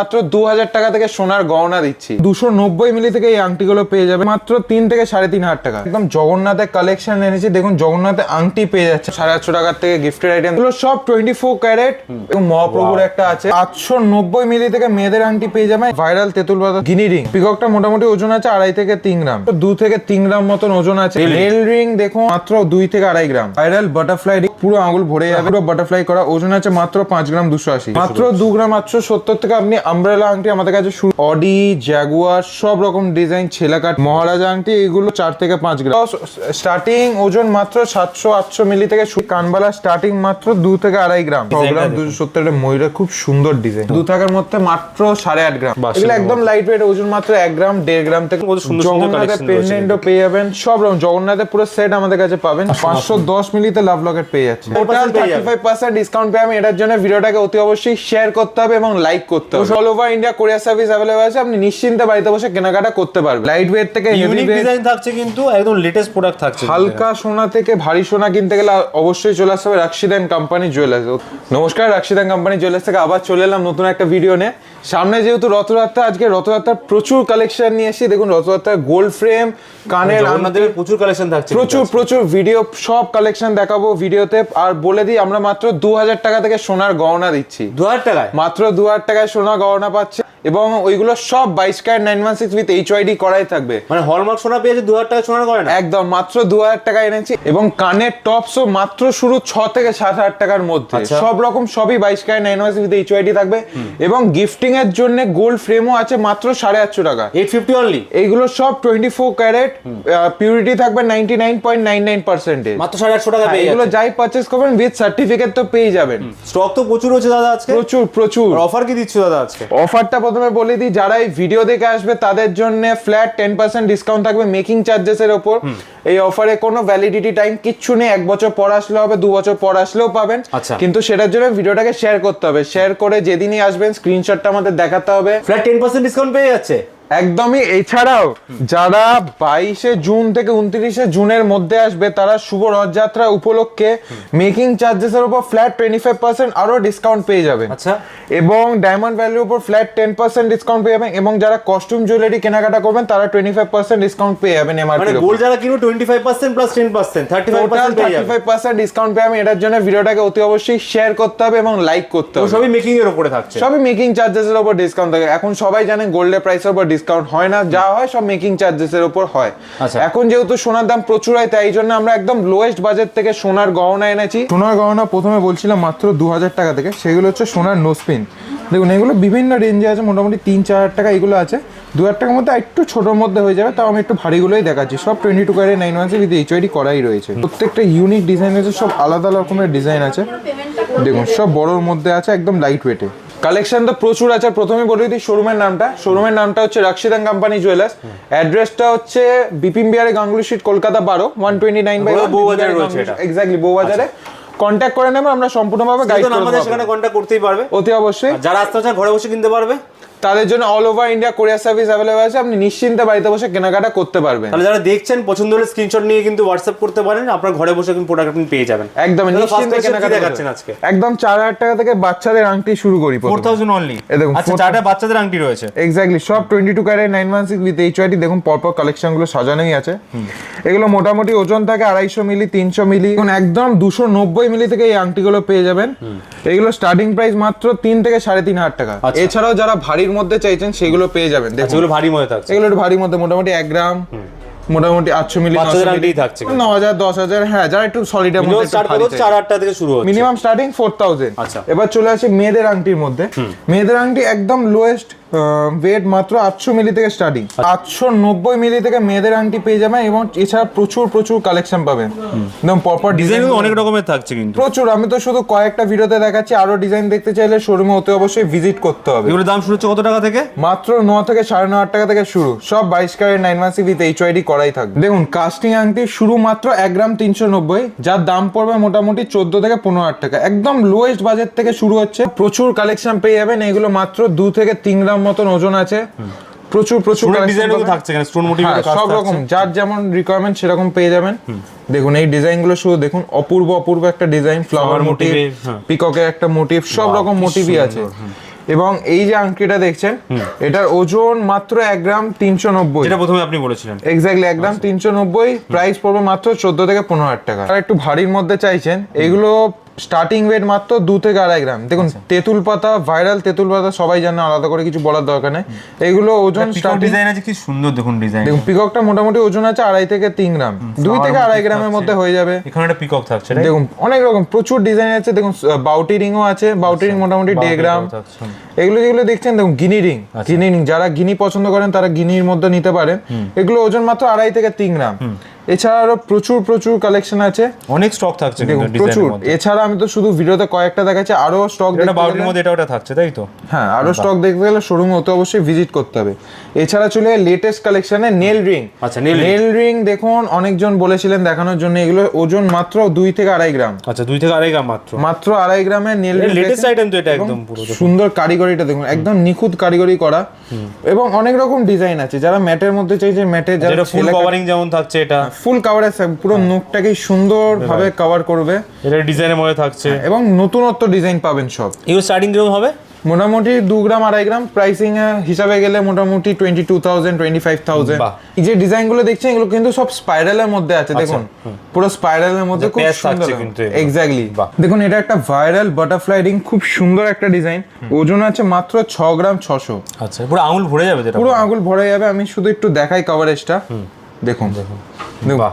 মাত্র দু হাজার টাকা থেকে সোনার গহনা দিচ্ছি। দুশো নব্বই মিলি থেকে এই আংটিগুলো পেয়ে যাবে মাত্র তিন থেকে সাড়ে তিন হাজার টাকা। একদম জগন্নাথের কালেকশন এনেছি। দেখুন জগন্নাথের আংটি পেয়ে যাচ্ছে। সাড়ে আটশো টাকার থেকে গিফটের আইটেম এগুলো সব টোয়েন্টি ফোর ক্যারেট মহাপ্রভুর একটা আছে। আটশো নব্বই মিলি থেকে মেয়েদের আংটি পেয়ে যাবে। ভাইরাল তেঁতুল পাতা। গিনি রিং। পিককটা মোটামুটি ওজন আছে আড়াই থেকে তিন গ্রাম। তো দু থেকে তিন গ্রাম মতন ওজন আছে। রেল রিং দেখুন মাত্র দুই থেকে আড়াই গ্রাম। ভাইরাল বাটারফ্লাই রিং পুরো আঙুল ভরে যাবে। পুরো বাটারফ্লাই করা। ওজন আছে মাত্র পাঁচ গ্রাম দুশো আশি। মাত্র দু গ্রাম আটশো সত্তর থেকে আপনি আমব্রেলা আংটি আমাদের কাছে অডি জ্যাগুয়ার সব রকম ডিজাইন ছেলাকাট মহারাজা আংটি এগুলো চার থেকে পাঁচ গ্রাম স্টার্টিং ওজন মাত্র সাতশো আটশো মিলি থেকে। কানবালা স্টার্টিং মাত্র দু থেকে আড়াই গ্রাম ছ গ্রাম দুশো সত্তর ময়ূরের খুব সুন্দর ডিজাইন দু থাকার মধ্যে মাত্র সাড়ে আট গ্রাম এগুলো একদম লাইট ওয়েট ওজন মাত্র এক গ্রাম দেড় গ্রাম থেকে জগন্নাথের পেন্ডেন্টও পেয়ে যাবেন সব রকম। জগন্নাথের পুরো সেট আমাদের কাছে পাবেন। পাঁচশো দশ মিলিতে লাভ লকেট পেয়ে যাচ্ছে total thirty five percent discount পেয়ে আমি এটার জন্য ভিডিওটাকে অতি অবশ্যই শেয়ার করতে হবে এবং লাইক করতে হবে। All over India courier service available আছে আপনি নিশ্চিন্তে বাড়িতে বসে কেনাকাটা করতে পারবেন। লাইট ওয়েট থেকে ইউনিক ডিজাইন থাকছে কিন্তু একদম লেটেস্ট প্রোডাক্ট থাকছে হালকা সোনা থেকে ভারী সোনা কিনতে গেলে অবশ্যই চলে আসতে হবে রাক্সিদান কোম্পানি জুয়েলার্স নমস্কার রাক্সিদান কোম্পানি জুয়েলার্স থেকে আবার চলে এলাম নতুন একটা ভিডিও নিয়ে। সামনে যেহেতু রথযাত্রা আজকে রথযাত্রার প্রচুর কালেকশন নিয়ে এসেছি। দেখুন রথযাত্রার গোল্ড ফ্রেম কানের আপনাদের আমাদের প্রচুর কালেকশন থাকছে প্রচুর প্রচুর ভিডিও সব কালেকশন দেখাবো ভিডিওতে আর বলে দিই আমরা মাত্র দু হাজার টাকা থেকে সোনার গহনা দিচ্ছি। দু হাজার টাকায়? মাত্র দু হাজার টাকায় সোনা গহনা পাচ্ছে। এবং ওইগুলো সব বাইশ carat nine one six with HUID করাই থাকবে। মানে হলমার্ক সোনা পেয়েছে দু হাজার টাকা সোনা করে না একদম মাত্র দু হাজার টাকা এনেছি এবং কানের টপসও মাত্র শুরু ছ থেকে সাত হাজার টাকার মধ্যে। আচ্ছা। সব রকম সবই বাইশ carat nine one six with HUID থাকবে এবং গিফটিং এর জন্য গোল্ড ফ্রেমও আছে মাত্র সাড়ে আটশো টাকা। এইট ফিফটি অনলি এইগুলো সব টোয়েন্টি ফোর ক্যারেট পিউরিটি থাকবে ninety nine point nine nine percentage মাত্র সাড়ে আটশো টাকা পেয়ে এগুলো যাই পারচেস করবেন উইথ সার্টিফিকেট তো পেয়ে যাবেন। স্টক তো প্রচুর হচ্ছে দাদা আজকে? প্রচুর প্রচুর। অফার কি দিচ্ছ দাদা আজকে? অফারটা প্রথমে বলে দিই যারা এই ভিডিও দেখে আসবে তাদের জন্য ফ্ল্যাট টেন পার্সেন্ট ডিসকাউন্ট থাকবে মেকিং চার্জেস এর ওপর। এই অফারে কোনো ভ্যালিডিটি টাইম কিচ্ছু নেই এক বছর পর আসলে হবে দু বছর পর আসলেও পাবেন। আচ্ছা। কিন্তু সেটার জন্য ভিডিওটাকে শেয়ার করতে হবে। শেয়ার করে যেদিনই আসবেন স্ক্রিনশটটা আমাদের দেখাতে হবে। ফ্ল্যাট টেন পার্সেন্ট ডিসকাউন্ট পেয়ে যাচ্ছে? একদমই এছাড়াও যারা বাইশে জুন থেকে উনত্রিশে জুনের মধ্যে আসবে তারা শুভ রথযাত্রা উপলক্ষে মেকিং চার্জেসের উপর ফ্ল্যাট টোয়েন্টি ফাইভ পার্সেন্ট আরও ডিসকাউন্ট পেয়ে যাবেন। আচ্ছা। এবং ডায়মন্ড ভ্যালির উপর ফ্ল্যাট টেন পার্সেন্ট ডিসকাউন্ট পেয়ে যাবেন এবং যারা কস্টিউম জুয়েলারি কেনাকাটা করবেন তারা টোয়েন্টি ফাইভ পার্সেন্ট ডিসকাউন্ট পেয়ে যাবেন মানে এমআরপি গোল্ড যারা কিনবে twenty five percent plus ten percent thirty five percent thirty five percent discount পেয়ে যাবেন এটার জন্য ভিডিওটাকে অতি অবশ্যই শেয়ার করতে হবে এবং লাইক করতে হবে। সবই মেকিং এর উপরে থাকছে। সবই মেকিং চার্জেসের উপর ডিসকাউন্ট থাকে। এখন সবাই জানেন গোল্ডের প্রাইসের উপর ডিসকাউন্ট হয় না যা হয় সব মেকিং চার্জেসের উপর হয়। আচ্ছা। এখন যেহেতু সোনার দাম প্রচুর হয় তাই জন্য আমরা একদম লোয়েস্ট বাজেট থেকে সোনার গহনা এনেছি। সোনার গহনা প্রথমে বলছিলাম মাত্র দু হাজার টাকা থেকে সেগুলো হচ্ছে সোনার নোসপিন দেখুন এগুলো বিভিন্ন রেঞ্জে আছে মোটামুটি তিন চার হাজার টাকা এগুলো আছে। দু হাজার টাকার মধ্যে একটু ছোটোর মধ্যে হয়ে যাবে তাও আমি একটু ভারীগুলোই দেখাচ্ছি। সব twenty two carat nine one with HUID করাই রয়েছে। প্রত্যেকটা ইউনিক ডিজাইন আছে সব আলাদা রকমের ডিজাইন আছে। দেখুন সব বড়োর মধ্যে আছে একদম লাইট ওয়েটে কালেকশন তো প্রচুর আছে। প্রথমে বলে দিই শোরুমের নামটা। শোরুমের নামটা হচ্ছে রাক্সিদান কোম্পানি জুয়েলার্স অ্যাড্রেসটা হচ্ছে বিপিন বিহারে গাঙ্গুলি স্ট্রিট কলকাতা বারো ওয়ান টোয়েন্টি নাইন বাই বউ- বউবাজারে রয়েছে। এক্স্যাক্টলি বউবাজারে কন্ট্যাক্ট করে নেবে আমরা সম্পূর্ণভাবে গাইড সেজন্য করে আমাদের সেখানে কন্ট্যাক্ট করতেই পারবে। অতি অবশ্যই। যারা আসতে চান ঘরে বসে কিনতে পারবে। তাদের জন্য all over India courier service available আছে। আপনি নিশ্চিন্তে বাড়িতে বসে কেনাকাটা করতে পারবেন। তাহলে যারা দেখছেন পছন্দ হলে স্ক্রিনশট নিয়ে কিন্তু হোয়াটসঅ্যাপ করতে পারেন। আপনার ঘরে বসে কিন্তু প্রোডাক্ট আপনি পেয়ে যাবেন। একদম নিশ্চিন্তে কেনাকাটা দেখাচ্ছেন আজকে? একদম চার হাজার টাকা থেকে বাচ্চাদের আংটি শুরু করি ফোর থাউজেন্ড অনলি এই দেখুন, আচ্ছা চারটা বাচ্চাদের আংটি রয়েছে। এক্স্যাক্টলি সব twenty two carat nine one six with HUID দেখুন পরপর কালেকশনগুলো সাজানোই আছে। এগুলো মোটামুটি ওজন থাকে আড়াইশো মিলি তিনশো মিলি এখন একদম দুশো নব্বই মিলি থেকে এই আংটিগুলো পেয়ে যাবেন। এগুলো স্টার্টিং প্রাইস মাত্র তিন থেকে সাড়ে তিন হাজার টাকা। আচ্ছা। এছাড়াও যারা ভারীর মধ্যে চাইছেন সেগুলো পেয়ে যাবেন। যেগুলো ভারী মধ্যে থাকছে। এগুলো একটু ভারী মধ্যে মোটামুটি এক গ্রাম মোটামুটি আটশো মিলি ন হাজার দশ হাজার হ্যাঁ যারা একটু থেকে শুরু মিনিমাম স্টার্টিং ফোর থাউজেন্ড আচ্ছা। এবার চলে আসি মেয়েদের আংটির মধ্যে। মেয়েদের আংটি একদম লোয়েস্ট ওয়েট মাত্র আটশো মিলি থেকে স্টার্টিং। আটশো নব্বই মিলি থেকে মেয়েদের আংটি পেয়ে যাবেন এবং এছাড়া প্রচুর প্রচুর কালেকশন পাবেন একদম পরপর ডিজাইন অনেক রকমের থাকছে কিন্তু। প্রচুর আমি তো শুধু কয়েকটা ভিডিওতে দেখাচ্ছি আরও ডিজাইন দেখতে চাইলে শোরুমে হতে অবশ্যই ভিজিট করতে হবে। এগুলোর দাম শুরু হচ্ছে কত টাকা থেকে? মাত্র ন থেকে সাড়ে ন টাকা থেকে শুরু। সব বাইশ ক্যারেট নাইন মাসি উইথ এইচ ওয়াইডি করাই থাকবে। দেখুন কাস্টিং আংটি শুরু মাত্র এক গ্রাম তিনশো নব্বই যার দাম পড়বে মোটামুটি চোদ্দ থেকে পনেরো হাজার টাকা। একদম লোয়েস্ট বাজেট থেকে শুরু হচ্ছে। প্রচুর কালেকশন পেয়ে যাবেন এগুলো মাত্র দু থেকে তিন গ্রাম মতন ওজন আছে। প্রচুর প্রচুর ডিজাইনও থাকছে এখানে স্টোন মোটিভ হ্যাঁ, সব রকম যার যেমন রিকোয়ারমেন্ট সেরকম পেয়ে যাবেন। দেখুন এই ডিজাইনগুলো শুধু দেখুন অপূর্ব অপূর্ব একটা ডিজাইন ফ্লাওয়ার মোটিভ। পিককের একটা মোটিভ সব রকম মোটিভই আছে। এবং এই যে আংটিটা দেখছেন এটার ওজন মাত্র এক গ্রাম তিনশো নব্বই। যেটা প্রথমে আপনি বলেছিলেন। এক্স্যাক্টলি গ্রাম তিনশো নব্বই প্রাইস পড়বে মাত্র চোদ্দ থেকে পনেরো হাজার টাকা। আর একটু ভারীর মধ্যে চাইছেন এগুলো স্টার্টিং ওয়েট মাত্র দু থেকে আড়াই গ্রাম। দেখুন তেঁতুল পাতা ভাইরাল তেঁতুল পাতা সবাই জানে আলাদা করে কিছু বলার দরকার নেই। এগুলো ওজন ডিজাইন আছে কি সুন্দর দেখুন ডিজাইন দেখুন পিককটা মোটামুটি ওজন আছে আড়াই থেকে তিন গ্রাম। দুই থেকে আড়াই গ্রামের মধ্যে হয়ে যাবে। এখানে একটা পিকক থাকছে দেখুন অনেক রকম প্রচুর ডিজাইন আছে। দেখুন বাউটি রিংও আছে বাউটি রিং মোটামুটি ডে গ্রাম। এগুলো যেগুলো দেখছেন দেখুন গিনি রিং গিনি রিং যারা গিনি পছন্দ করেন তারা গিনির মধ্যে নিতে পারেন। এগুলো ওজন মাত্র আড়াই থেকে তিন গ্রাম। এছাড়া আরও প্রচুর প্রচুর কালেকশন আছে। অনেক স্টক থাকছে দেখুন প্রচুর। এছাড়া আমি তো শুধু ভিডিওতে কয়েকটা দেখাচ্ছি আরও স্টক এটা বাউটির মধ্যে এটা ওটা থাকছে তাই তো? হ্যাঁ আরও স্টক দেখতে গেলে শোরুমে অত অবশ্যই ভিজিট করতে হবে। এছাড়া চলে লেটেস্ট কালেকশনে নেল রিং আচ্ছা, নেল রিং দেখুন অনেকজন বলেছিলেন দেখানোর জন্য এগুলো ওজন মাত্র দুই থেকে আড়াই গ্রাম। আচ্ছা দুই থেকে আড়াই গ্রাম মাত্র। মাত্র আড়াই গ্রামে নেল রিং লেটেস্ট আইটেম তো এটা একদম পুরো সুন্দর কারিগরিটা দেখুন একদম নিখুঁত কারিগরি করা। এবং অনেক রকম ডিজাইন আছে যারা ম্যাটের মধ্যে চাইছে ম্যাটে যারা যেটা ফুল কভারিং যেমন থাকছে এটা। ফুল কাভার আছে পুরো নোকটাকে সুন্দর ভাবে কভার করবে। এটা ডিজাইনের মধ্যে থাকছে। এবং নতুনত্ব ডিজাইন পাবেন সব। এগুলো স্টার্টিং কীরকম হবে? মোটামুটি দু গ্রাম আড়াই গ্রাম প্রাইসিং হিসাবে গেলে মোটামুটি twenty two thousand twenty five thousand বাহ। এই যে ডিজাইনগুলো দেখছেন এগুলো কিন্তু সব স্পাইরালের মধ্যে আছে দেখুন। পুরো স্পাইরালের মধ্যে খুব সুন্দর। এক্স্যাক্টলি দেখুন এটা একটা ভাইরাল বাটারফ্লাই রিং খুব সুন্দর একটা ডিজাইন ওজন আছে মাত্র ছ গ্রাম ছশো। আচ্ছা পুরো আঙুল ভরে যাবে পুরো আঙুল ভরে যাবে আমি শুধু একটু দেখাই কভারেজটা দেখুন।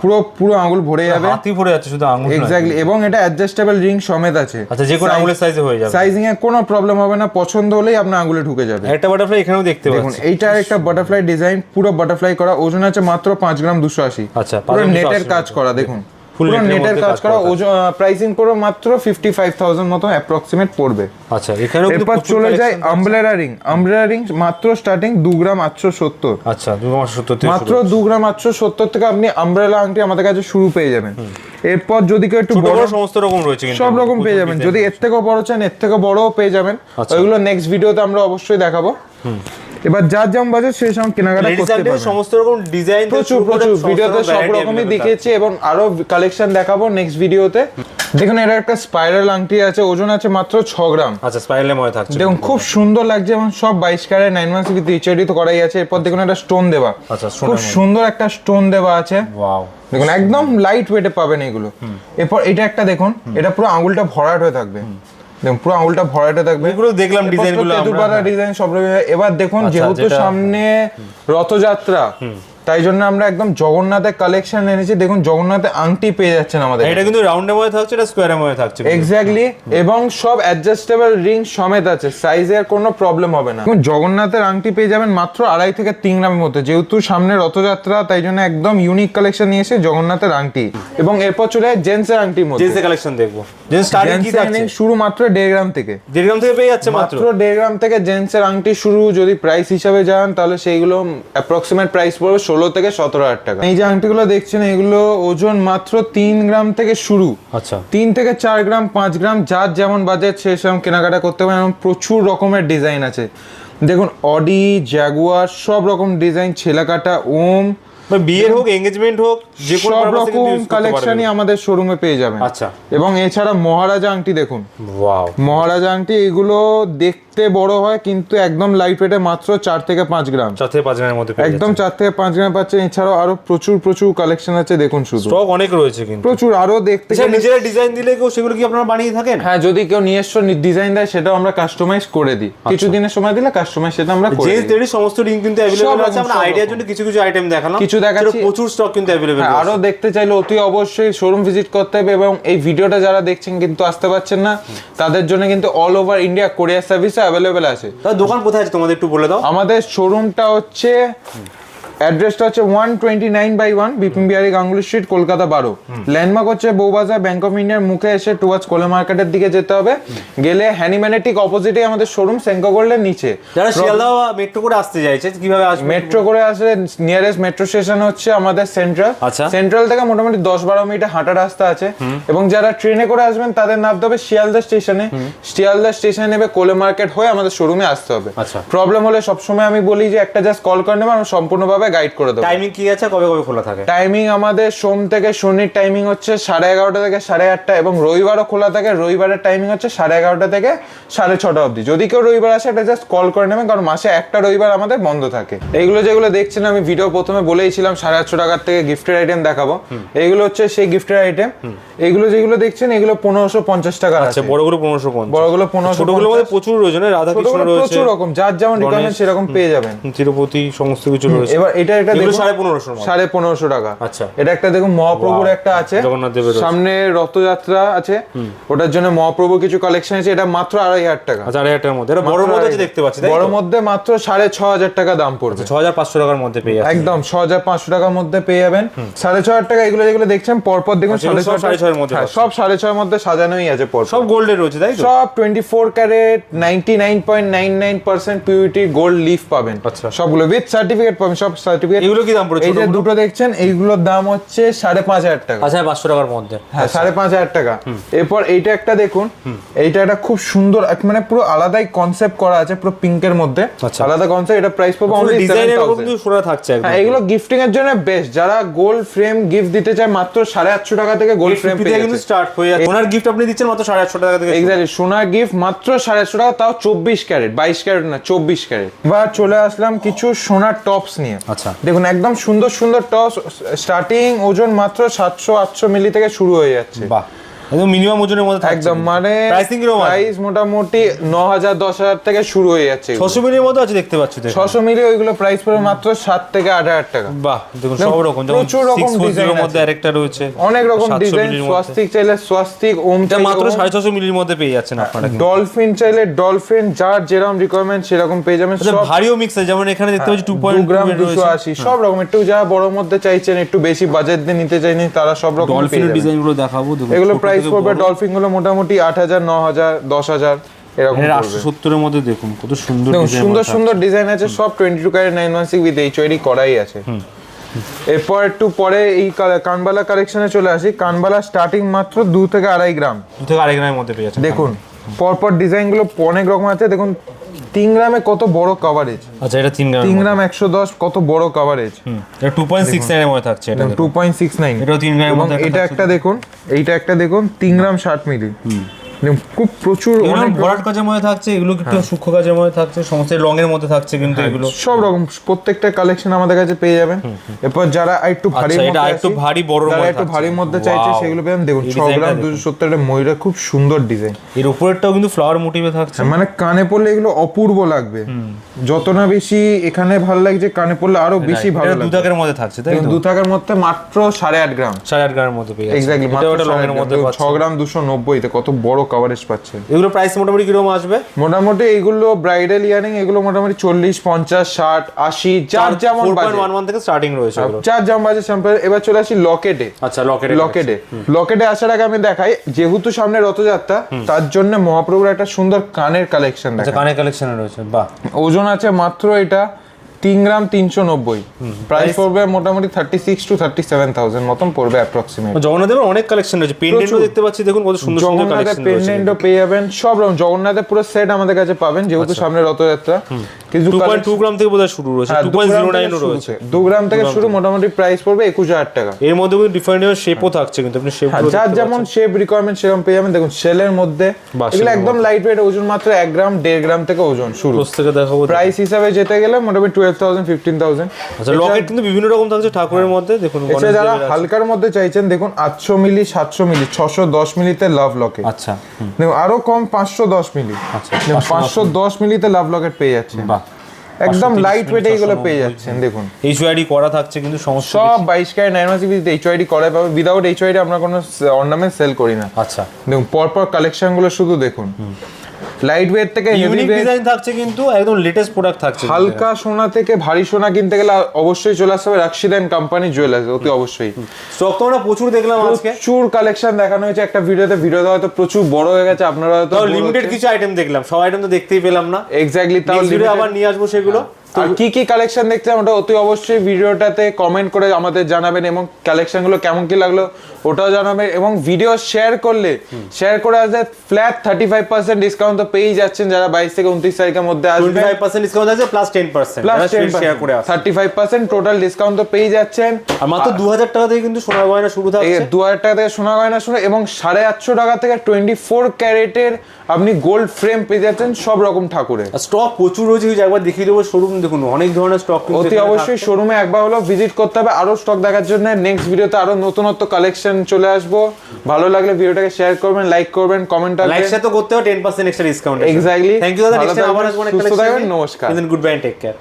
পুরো পুরো আঙুল ভরে যাবে। হাতি ভরে যাচ্ছে শুধু আঙুল এক্স্যাক্টলি এবং এটা অ্যাডজাস্টেবল রিং সমেত আছে। আচ্ছা যে কোনো আঙুলের সাইজে হয়ে যাবে। সাইজিং এ কোনো প্রবলেম হবে না পছন্দ হলেই আপনার আঙুলে ঢুকে যাবে। একটা বাটারফ্লাই এখানেও দেখতে দেখুন এইটা একটা বাটারফ্লাই ডিজাইন পুরো বাটারফ্লাই করা ওজন আছে মাত্র পাঁচ গ্রাম দুশো আশি। আচ্ছা, পুরো নেটের কাজ করা দেখুন। পুরো নেটের কাজ করা ওজন প্রাইসিং পুরো মাত্র ফিফটি ফাইভ থাউজেন্ড মতো অ্যাপ্রক্সিমেট পড়বে। আচ্ছা এখানেও এরপর চলে যায় আমব্রেলা রিং আমব্রেলা রিং মাত্র স্টার্টিং দু গ্রাম আটশো সত্তর। আচ্ছা দু মাস সত্তর থেকে মাত্র শুরু। দু গ্রাম আটশো সত্তর থেকে আপনি আমব্রেলা আংটি আমাদের কাছে শুরু পেয়ে যাবেন। এরপর যদি কেউ একটু বড় সমস্ত রকম রয়েছে কিন্তু সব রকম পেয়ে যাবেন। যদি এর থেকেও বড় চান এর থেকেও বড়ও পেয়ে যাবেন। আচ্ছা। ওইগুলো নেক্সট ভিডিওতে আমরা অবশ্যই দেখাবো। এবার যার যেমন বাজেট সেই সময় কেনাকাটা করতে পারবেন সমস্ত রকম ডিজাইন প্রচুর প্রচুর। ভিডিওতে সব রকমই দেখিয়েছি এবং আরও কালেকশন দেখাবো নেক্সট ভিডিওতে দেখুন এটা একটা স্পাইরাল আংটি আছে ওজন আছে মাত্র ছ গ্রাম। আচ্ছা স্পাইরালের মধ্যে থাকছে। দেখুন খুব সুন্দর লাগছে এবং সব বাইশ ক্যারেট নাইন মান্থস উইথ এইচআইডি তো করাই আছে। এরপর দেখুন একটা স্টোন দেওয়া। আচ্ছা, খুব সুন্দর একটা স্টোন দেওয়া আছে। ওয়াও দেখুন একদম লাইট ওয়েটে পাবেন এগুলো। এরপর এটা একটা দেখুন এটা পুরো আঙুলটা ভরাট হয়ে থাকবে। দেখুন পুরো আঙুলটা ভরাটে থাকবে। এগুলো দেখলাম ডিজাইনগুলো আমরা। ডিজাইন সব রকম এবার দেখুন আচ্ছা, যেহেতু সামনে রথযাত্রা তাই জন্য আমরা একদম জগন্নাথের কালেকশন এনেছি। দেখুন জগন্নাথের আংটি পেয়ে যাচ্ছেন আমাদের এটা কিন্তু রাউন্ডের মধ্যে থাকছে এটা স্কোয়ারের মধ্যে থাকছে এক্স্যাক্টলি এবং সব অ্যাডজাস্টেবল রিং সমেত আছে। সাইজের কোনো প্রবলেম হবে না। দেখুন জগন্নাথের আংটি পেয়ে যাবেন মাত্র আড়াই থেকে তিন গ্রামের মধ্যে। যেহেতু সামনে রথযাত্রা তাই জন্য একদম ইউনিক কালেকশন নিয়ে এসে জগন্নাথের আংটি। এবং এরপর চলে যায় জেন্টসের আংটির মধ্যে। জেন্সের কালেকশন দেখব। জেন্স স্টার্টিং কি জেন্টসের শুরু মাত্র দেড় গ্রাম থেকে। দেড় গ্রাম থেকে পেয়ে যাচ্ছে মাত্র? মাত্র দেড় গ্রাম থেকে জেন্টসের আংটি শুরু। যদি প্রাইস হিসাবে যান তাহলে সেইগুলো অ্যাপ্রক্সিমেট প্রাইস পড়বে ষোলো থেকে সতেরো হাজার টাকা। এই যে আংটিগুলো দেখছেন এগুলো ওজন মাত্র তিন গ্রাম থেকে শুরু। আচ্ছা। তিন থেকে চার গ্রাম পাঁচ গ্রাম যার যেমন বাজেট সে সেরকম কেনাকাটা করতে পারেন এবং প্রচুর রকমের ডিজাইন আছে। দেখুন অডি জ্যাগুয়ার সব রকম ডিজাইন ছেলাকাটা ওম বিয়ের হোক এঙ্গেজমেন্ট হোক যে কোনো সব রকম কালেকশনই আমাদের শোরুমে পেয়ে যাবেন। আচ্ছা। এবং এছাড়া মহারাজা আংটি দেখুন। ওয়াও মহারাজা আংটি এগুলো দেখতে বড় হয় কিন্তু একদম লাইট ওয়েটে মাত্র চার থেকে পাঁচ গ্রাম। চার থেকে পাঁচ গ্রামের মধ্যে একদম চার থেকে পাঁচ গ্রাম পাচ্ছেন এছাড়াও আরও প্রচুর প্রচুর কালেকশন আছে দেখুন শুধু। স্টক অনেক রয়েছে কিন্তু। প্রচুর আরও দেখতে গেলে- নিজেরা ডিজাইন দিলে কেউ সেগুলো কি আপনারা বানিয়ে থাকেন? হ্যাঁ যদি কেউ নিজস্ব ডিজাইন দেয় সেটাও আমরা কাস্টমাইজ করে দিই। কিছু দিনের সময় দিলে কাস্টমাইজ সেটা আমরা করে দিই। লেডিস সমস্ত রিং কিন্তু অ্যাভেলেবল আছে আমরা আইডিয়ার। জন্য কিছু কিছু আইটেম দেখালাম। কিছু দেখাচ্ছি। প্রচুর স্টক কিন্তু অ্যাভেলেবল হ্যাঁ, আরও দেখতে চাইলে অতি অবশ্যই শোরুম ভিজিট করতে হবে এবং এই ভিডিওটা যারা দেখছেন কিন্তু আসতে পারছেন না তাদের জন্য কিন্তু all over India courier service available আছে। দোকান কোথায় আছে? তোমাদের একটু বলে দাও। আমাদের শোরুমটা হচ্ছে অ্যাড্রেসটা হচ্ছে one twenty nine by one Bipin Bihari Ganguly Street Kolkata বারো ল্যান্ডমার্ক হচ্ছে বৌবাজার ব্যাংক অফ ইন্ডিয়ার মুখে এসে টুয়ার্ডস কোলে মার্কেটের দিকে যেতে হবে। গেলে হ্যানিম্যানের ঠিক অপোজিটে আমাদের শোরুম সেঙ্কো গোল্ডের নিচে। যারা শিয়ালদা মেট্রো করে আসতে চাইছে কীভাবে আসবে? মেট্রো করে আসলে নিয়ারেস্ট মেট্রো স্টেশন হচ্ছে আমাদের সেন্ট্রাল আচ্ছা। সেন্ট্রাল থেকে মোটামুটি দশ বারো মিনিট হাঁটা রাস্তা আছে। এবং যারা ট্রেনে করে আসবেন তাদের নামতে হবে শিয়ালদা স্টেশনে। শিয়ালদা স্টেশনে নেবে কোলে মার্কেট হয়ে আমাদের শোরুমে আসতে হবে। আচ্ছা। প্রবলেম হলে সবসময় আমি বলি যে একটা জাস্ট কল করে নেবে আমরা সম্পূর্ণভাবে গাইড করে দেবো। টাইমিং কি আছে? কবে কবে খোলা থাকে? টাইমিং আমাদের সোম থেকে শনির টাইমিং হচ্ছে সাড়ে এগারোটা থেকে সাড়ে আটটা এবং রবিবারও খোলা থাকে। রবিবারের টাইমিং হচ্ছে সাড়ে এগারোটা থেকে সাড়ে ছটা অবধি। যদি কেউ রবিবার আসে এটা জাস্ট কল করে নেবেন কারণ মাসে একটা রবিবার আমাদের বন্ধ থাকে। এইগুলো যেগুলো দেখছেন আমি ভিডিও প্রথমে বলেইছিলাম সাড়ে আটশো টাকার থেকে গিফটের আইটেম দেখাবো। এইগুলো হচ্ছে সেই গিফটের আইটেম এইগুলো যেগুলো দেখছেন এগুলো পনেরোশো পঞ্চাশ টাকা আচ্ছা আছে বড়গুলো পনেরোশো পঞ্চাশ। বড়গুলো পনেরোশো ছোটগুলোর মধ্যে প্রচুর রয়েছে রাধা কৃষ্ণ রয়েছে প্রচুর রকম যার যেমন রিকোয়ারমেন্ট সেরকম পেয়ে যাবেন। তিরুপতি সমস্ত কিছু রয়েছে। এবার এটা এগুলো দেখুন সাড়ে পনেরোশোর মধ্যে সাড়ে পনেরোশো টাকা। আচ্ছা। এটা একটা দেখুন মহাপ্রভুর একটা আছে। সামনে রথযাত্রা আছে। ওটার জন্য মহাপ্রভুর কিছু কালেকশন আছে। এটা মাত্র আড়াই হাজার টাকা। আচ্ছা আড়াই হাজার মধ্যে। এটা বড় মধ্যে দেখতে পাচ্ছি বড় মধ্যে মাত্র সাড়ে ছ হাজার টাকা দাম পড়বে। ছ হাজার পাঁচশো টাকার মধ্যে পেয়ে একদম ছ হাজার পাঁচশো টাকার মধ্যে পেয়ে যাবেন। সাড়ে ছ হাজার টাকা এগুলো যেগুলো দেখছেন পরপর দেখুন আচ্ছা, সাড়ে সব সাড়ে ছয়ের মধ্যে হ্যাঁ, সব সাড়ে ছয়ের মধ্যে সাজানোই আছে পর সব গোল্ডের রয়েছে তাই সব twenty four carat ninety nine point nine nine percent purity gold leaf পাবেন। আচ্ছা। সবগুলো উইথ সার্টিফিকেট পাবেন। সব সার্টিফিকেট এগুলো কি দাম পড়েছে এই যে দুটো দেখছেন এইগুলোর দাম হচ্ছে সাড়ে পাঁচ হাজার টাকা। আচ্ছা পাঁচশো টাকার মধ্যে। হ্যাঁ সাড়ে পাঁচ হাজার টাকা। এরপর এইটা একটা দেখুন এইটা একটা খুব সুন্দর মানে পুরো আলাদাই কনসেপ্ট করা আছে পুরো পিঙ্কের মধ্যে। আচ্ছা। আলাদা কনসেপ্ট এটা প্রাইস পাবো অনলি ডিজাইনের কিন্তু সোনা থাকছে হ্যাঁ এগুলো গিফটিং এর জন্য বেস্ট যারা গোল্ড ফ্রেম গিফট দিতে চায় মাত্র সাড়ে আটশো টাকা থেকে গোল্ড ফ্রেম 50 থেকে কিন্তু স্টার্ট হয়ে যাচ্ছে। ওনার গিফট আপনি দিচ্ছেন মাত্র সাড়ে আটশো টাকা থেকে এক্স্যাক্টলি সোনার গিফট মাত্র সাড়ে আটশো টাকা তাও চব্বিশ ক্যারেট বাইশ ক্যারেট না চব্বিশ ক্যারেট। এবার চলে আসলাম কিছু সোনার টপস নিয়ে। আচ্ছা। দেখুন একদম সুন্দর সুন্দর টস স্টার্টিং ওজন মাত্র সাতশো আটশো মিলি থেকে শুরু হয়ে যাচ্ছে বাহ একদম মিনিমাম ওজনের মধ্যে থাকছে। একদম মানে প্রাইসিং আছে প্রাইস মোটামুটি ন হাজার দশ হাজার থেকে শুরু হয়ে যাচ্ছে ছশো মিলির মধ্যে আছে দেখতে পাচ্ছি তো ছশো মিলি ওইগুলো প্রাইস পড়বে মাত্র সাত থেকে আট হাজার টাকা। বাহ দেখুন সব রকম যেমন প্রচুর রকম আছে। মধ্যে আরেকটা রয়েছে। অনেক রকম ডিজাইন স্বাস্তিক চাইলে স্বাস্তিক ওম এটা মাত্র সাড়ে ছশো মিলির মধ্যে পেয়ে যাচ্ছেন আপনারা কিন্তু। ডলফিন চাইলে ডলফিন যার যেরকম রিকোয়ারমেন্ট সেরকম পেয়ে যাবেন। আচ্ছা সব ভারীও মিক্স আছে যেমন এখানে দেখতে পাচ্ছি টু দু পয়েন্ট গ্রাম দুশো আশি সব রকম। একটু যারা বড় মধ্যে চাইছেন একটু বেশি বাজেট দিয়ে নিতে চাইনি তারা সব রকম পেয়ে যাবেন। ডিজাইনগুলো দেখাবো দেখুন এগুলো ছোট প্রাইস পড়বে। ডলফিনগুলো মোটামুটি আট হাজার ন হাজার দশ হাজার এরকম এর পড়বে। আটশো সত্তরের মধ্যে দেখুন কত সুন্দর সুন্দর সুন্দর ডিজাইন আছে সব twenty two carat nine one six with HUID করাই আছে। এরপর একটু পরে এই কানবালা কালেকশনে চলে আসি। কানবালা স্টার্টিং মাত্র দু থেকে আড়াই গ্রাম। দু থেকে আড়াই গ্রামের মধ্যে পেয়ে দেখুন। পরপর ডিজাইনগুলো অনেক রকম আছে। দেখুন তিন গ্রামে কত বড় কভারেজ আচ্ছা এটা তিন গ্রাম তিন গ্রাম একশো দশ কত বড় কভারেজ এটা টু পয়েন্ট সিক্স নাইনের মধ্যে থাকছে এটা টু পয়েন্ট সিক্স নাইন এটা তিন গ্রাম এটা একটা দেখুন এইটা একটা দেখুন তিন গ্রাম ষাট মিলি। খুব প্রচুর অনেক ভরাট কাজের মধ্যে থাকছে এগুলো একটু সূক্ষ্ম কাজের মধ্যে থাকছে সমস্ত রঙের মধ্যে থাকছে কিন্তু এগুলো। সব রকম প্রত্যেকটা কালেকশন আমাদের কাছে পেয়ে যাবেন। এরপর যারা একটু ভারী আচ্ছা, এটা মধ্যে আরেকটু ভারী যারা মধ্যে একটু। ভারীর মধ্যে চাইছে সেগুলো পেয়ে দেখুন এই ছ ডিজাইনটা গ্রাম দেখুন। দুশো সত্তর একটা ময়ূরের খুব সুন্দর ডিজাইন এর উপরেরটাও কিন্তু ফ্লাওয়ার মোটিভে থাকছে। মানে কানে পড়লে এগুলো অপূর্ব লাগবে। যত না বেশি এখানে ভালো লাগছে কানে পড়লে আরও বেশি ভালো এটা লাগবে। দাগের মধ্যে থাকছে তাই তো? দু টাকার মধ্যে মাত্র সাড়ে আট গ্রাম। সাড়ে আট গ্রামের মধ্যে পেয়ে যাচ্ছে এক্স্যাক্টলি মাত্র ওটা সাড়ে রঙের মধ্যে গ্রাম। পাচ্ছে ছ গ্রাম দুশো নব্বইতে কত বড় কভারেজ পাচ্ছে। এগুলো প্রাইস মোটামুটি কীরকম আসবে? মোটামুটি এইগুলো ব্রাইডাল ইয়ারিং এগুলো মোটামুটি চল্লিশ পঞ্চাশ ষাট আশি যার যেমন থেকে স্টার্টিং রয়েছে এগুলো। যার যেমন বাজে স্যাম্পল এবার চলে আসি লকেটে আচ্ছা লকেটে লকেটে লকেটে আসার আগে আমি দেখাই যেহেতু সামনে রথযাত্রা তার জন্য মহাপ্রভুর একটা সুন্দর কানের কালেকশন আচ্ছা দেখা কানে কালেকশনে রয়েছে বাহ। ওজন আছে মাত্র এটা তিন গ্রাম তিনশো নব্বই। প্রাইস পড়বে মোটামুটি thirty six to thirty seven thousand মতন পড়বে অ্যাপ্রক্সিমেট জগন্নাথের অনেক কালেকশন রয়েছে। পেন্ডেন্টও। দেখতে পাচ্ছি দেখুন কত সুন্দর জগন্নাথের পেন্ডেন্টও পেয়ে যাবেন সব রকম। জগন্নাথের পুরো সেট আমাদের কাছে পাবেন যেহেতু সামনে রথযাত্রা। কিছু টু পয়েন্ট টু গ্রাম থেকে বোধহয় শুরু রয়েছে হ্যাঁ, টু দু পয়েন্ট গ্রাম জিরো থেকে নাইনও শুরু রয়েছে। দু গ্রাম থেকে শুরু মোটামুটি প্রাইস পড়বে একুশ হাজার টাকা। এর মধ্যে কিন্তু ডিফারেন্ট শেপও থাকছে কিন্তু আপনি শেপ হ্যাঁ, যার যেমন শেপ রিকোয়ারমেন্ট সেরকম পেয়ে যাবেন। দেখুন সেলের মধ্যে এগুলো একদম লাইট ওয়েট ওজন মাত্র এক গ্রাম দেড় গ্রাম থেকে ওজন শুরু। থেকে দেখাবো। প্রাইস হিসাবে যেতে গেলে মোটামুটি টুয়েলভ থাউজেন্ড ফিফটিন থাউজেন্ড আচ্ছা লকেট কিন্তু বিভিন্ন রকম থাকছে ঠাকুরের মধ্যে দেখুন এছাড়া যারা হালকার মধ্যে চাইছেন দেখুন আটশো মিলি সাতশো মিলি ছশো দশ মিলিতে লাভ লকেট আচ্ছা দেখুন আরও কম পাঁচশো দশ মিলি। আচ্ছা, পাঁচশো দশ মিলিতে লাভ লকেট পেয়ে যাচ্ছে বাহ। একদম লাইট ওয়েট এইগুলো পেয়ে যাচ্ছেন দেখুন। এইচ ওয়াইডি করা থাকছে কিন্তু সমস্যা সব বাইশ ক্যারেট নাইন মাসি এইচ ওয়াইডি করাই পাবে। উইদাউট এইচ ওয়াইডি আমরা কোনো অর্নামেন্ট সেল করি না। আচ্ছা। দেখুন পরপর কালেকশনগুলো শুধু দেখুন। লাইট ওয়েট থেকে ইউনিক ডিজাইন থাকছে কিন্তু একদম লেটেস্ট প্রোডাক্ট থাকছে হালকা সোনা থেকে ভারী সোনা কিনতে গেলে অবশ্যই চলে আসতে হবে রাক্সিদান কোম্পানি জুয়েলার্স অতি অবশ্যই। স্টক তো আমরা প্রচুর দেখলাম আজকে। প্রচুর কালেকশন দেখানো হয়েছে একটা ভিডিওতে ভিডিওতে হয়তো প্রচুর বড় হয়ে গেছে আপনারা হয়তো লিমিটেড কিছু আইটেম দেখলাম সব আইটেম তো দেখতেই পেলাম না। এক্স্যাক্টলি তাও আবার নিয়ে আসব সেগুলো। আর কি কি কালেকশন দেখছেন ওটা অতি অবশ্যই ভিডিওটাতে কমেন্ট করে আমাদের জানাবেন এবং কালেকশনগুলো কেমন কি লাগল ওটাও জানাবেন এবং ভিডিও শেয়ার করলে শেয়ার করে আসলে flat thirty five percent discount তো পেয়েই যাচ্ছেন যারা বাইশ থেকে উনত্রিশ তারিখের মধ্যে আসবে ফাইভ পার্সেন্ট ডিসকাউন্ট আছে plus ten percent plus share করে thirty five percent total discount তো পেয়ে যাচ্ছেন। আর মাত্র দু হাজার টাকা থেকে কিন্তু সোনার গয়না শুরু থাকছে। দু হাজার টাকা থেকে সোনা গয়না শুনে এবং সাড়ে আটশো টাকা থেকে টোয়েন্টি ফোর ক্যারেটের আপনি গোল্ড ফ্রেম পেয়ে যাচ্ছেন সব রকম ঠাকুরের। স্টক প্রচুর রয়েছে একবার দেখিয়ে দেবো শোরুম দেখুন অনেক ধরনের স্টক কিন্তু অতি অবশ্যই শোরুমে একবার হলো ভিজিট করতে হবে। আরও স্টক দেখার জন্য নেক্সট ভিডিওতে আরও নতুনত্ব কালেকশন চলে আসব। ভালো লাগলে ভিডিওটাকে শেয়ার করবেন লাইক করবেন কমেন্ট লাইক শেয়ার তো করতে হবে ten percent extra discount exactly thank you দাদা। নেক্সট টাইম আবার আসব সুস্থ থাকবেন, নমস্কার। Good bye take care